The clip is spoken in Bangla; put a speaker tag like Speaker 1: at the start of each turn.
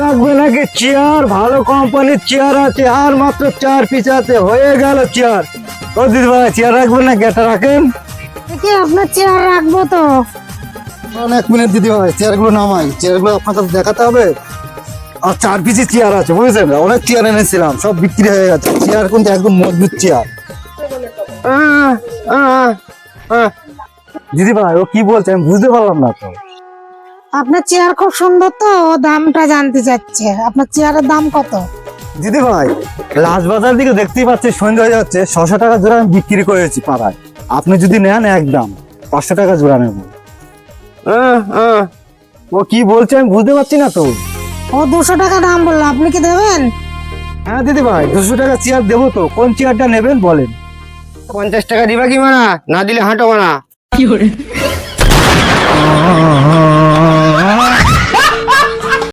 Speaker 1: লাগবে নাকি চেয়ার ভালো কোম্পানির চেয়ার আছে আর মাত্র চার পিস আছে হয়ে গেল চেয়ার ও দিদি ভাই চেয়ার রাখবেন নাকি এটা রাখেন।
Speaker 2: দেখি আপনার চেয়ার রাখব তো।
Speaker 1: এক মিনিট দিদি ভাই চেয়ারগুলো নামাই। চেয়ারগুলো আপনার কাছে দেখাতে হবে। আর চার পিসি চেয়ার আছে বুঝেছেন? অনেক চেয়ার এনেছিলাম সব বিক্রি হয়ে গেছে। চেয়ার কিন্তু একদম মজবুত চেয়ার দিদি ভাই ও কি বলছে আমি বুঝতে পারলাম না তো
Speaker 2: আপনার চেয়ার খুব সুন্দর তো ও দামটা জানতে চাচ্ছে। আপনার চেয়ারের দাম কত?
Speaker 1: দিদি ভাই লাজবাজার দিকে দেখতেই পাচ্ছি সন্ধ্যা হয়ে যাচ্ছে ছশো টাকা জোড়া আমি বিক্রি করেছি পাড়ায়। আপনি যদি নেন একদম পাঁচশো টাকা জোড়া নেব। ও কি বলছে আমি বুঝতে পারছি না তো।
Speaker 2: ও দুশো টাকা দাম বলল আপনি কি দেবেন?
Speaker 1: হ্যাঁ দিদি ভাই দুশো টাকা চেয়ার দেবো তো কোন চেয়ারটা নেবেন বলেন।
Speaker 3: পঞ্চাশ টাকা দিবা কি মানা না দিলে হাঁটো মানা